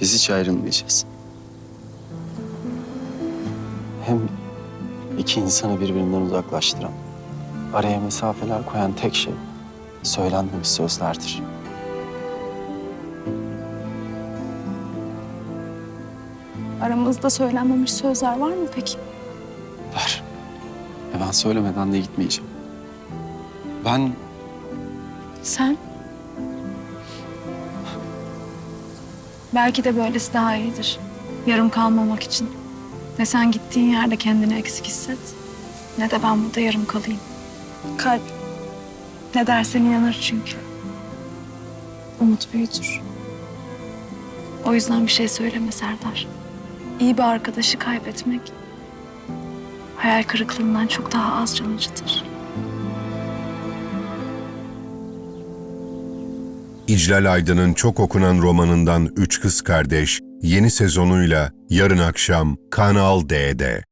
Biz hiç ayrılmayacağız. Hem iki insanı birbirinden uzaklaştıran, araya mesafeler koyan tek şey söylenmemiş sözlerdir. Aramızda söylenmemiş sözler var mı peki? Var. Ve ben söylemeden de gitmeyeceğim. Ben Sen? Belki de böylesi daha iyidir. Yarım kalmamak için. Ne sen gittiğin yerde kendini eksik hisset. Ne de ben burada yarım kalayım. Kalp ne dersen inanır çünkü. Umut büyütür. O yüzden bir şey söyleme Serdar. İyi bir arkadaşı kaybetmek hayal kırıklığından çok daha az can acıtır. İclal Aydın'ın çok okunan romanından Üç Kız Kardeş yeni sezonuyla yarın akşam Kanal D'de.